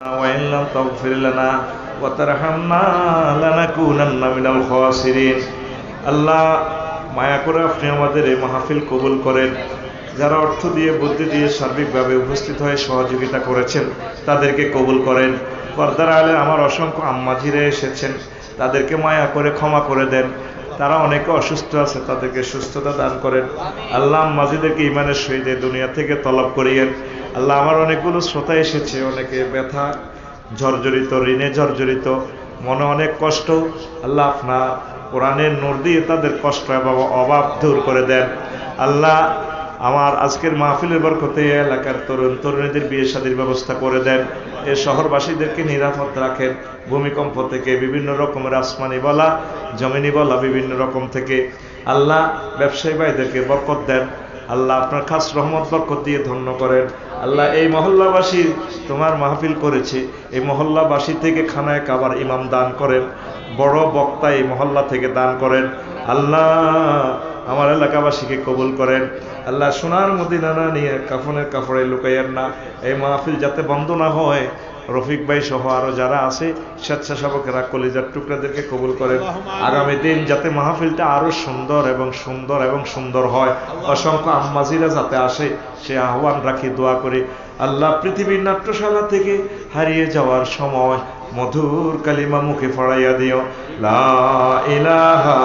وإن لم تغفر لنا وترحمنا لنكونن من الخاسرين আল্লাহ মায়া করে আপনি আমাদের এই মাহফিল কবুল করেন যারা অর্থ দিয়ে বুদ্ধি দিয়ে সার্বিকভাবে উপস্থিত হয়ে সহযোগিতা করেছেন তাদেরকে কবুল করেন পর্দার আলে আমার অসংখ্য আম্মাজিরে এসেছেন তাদেরকে মায়া করে ক্ষমা করে দেন তারা অনেকে অসুস্থ আছে, তাদেরকে সুস্থতা দান করেন। আল্লাহ মাজিদেরকে ইমানের সহিত দুনিয়া থেকে তলব করিয়েন। আল্লাহ আমার অনেকগুলো শ্রোতা এসেছে, অনেকে ব্যথা, জর্জরিত, ঋণে জর্জরিত, মনে অনেক কষ্ট। আল্লাহ আপনার কোরআনের নূর দিয়ে তাদের কষ্ট এবং অভাব দূর করে দেন। আল্লাহ আমার আজকের মাহফিলের বরকতে এলাকার তরুণ তরুণীদের বিয়ে শাদীর ব্যবস্থা করে দেন। এ শহরবাসীদেরকে নিরাপদ রাখেন। ভূমিকম্প থেকে বিভিন্ন রকমের আসমানি বলা, জমিনি বলা, বিভিন্ন রকম থেকে আল্লাহ ব্যবসায়ী ভাইদেরকে বরকত দেন। আল্লাহ আপনার খাস রহমত, বরকত দিয়ে ধন্য করেন। আল্লাহ এই মহল্লাবাসী তোমার মাহফিল করেছে। এই মহল্লাবাসী থেকে খানায় কাবার ইমাম দান করেন। বড় বক্তা এই মহল্লা থেকে দান করেন। আল্লাহ আমার এলাকাবাসীকে কবুল করেন। আল্লাহ সোনার মদিনা না নিয়ে কাফনের কাপড়ে লুকাইয়েন না। এই মাহফিল যাতে বন্ধ না হয়, রফিক ভাই সহ আরও যারা আছে, স্বেচ্ছাসেবকেরা কলিজার টুকরাদেরকে কবুল করেন। আগামী দিন যাতে মাহফিলটা আরও সুন্দর এবং সুন্দর এবং সুন্দর হয়। অসংখ্য আম্মাজিরা যাতে আসে, সে আহ্বান রাখি, দোয়া করি। আল্লাহ পৃথিবীর নাট্যশালা থেকে হারিয়ে যাওয়ার সময় মধুর কালিমা মুখে ফড়াইয়া দিও। লা ইলাহা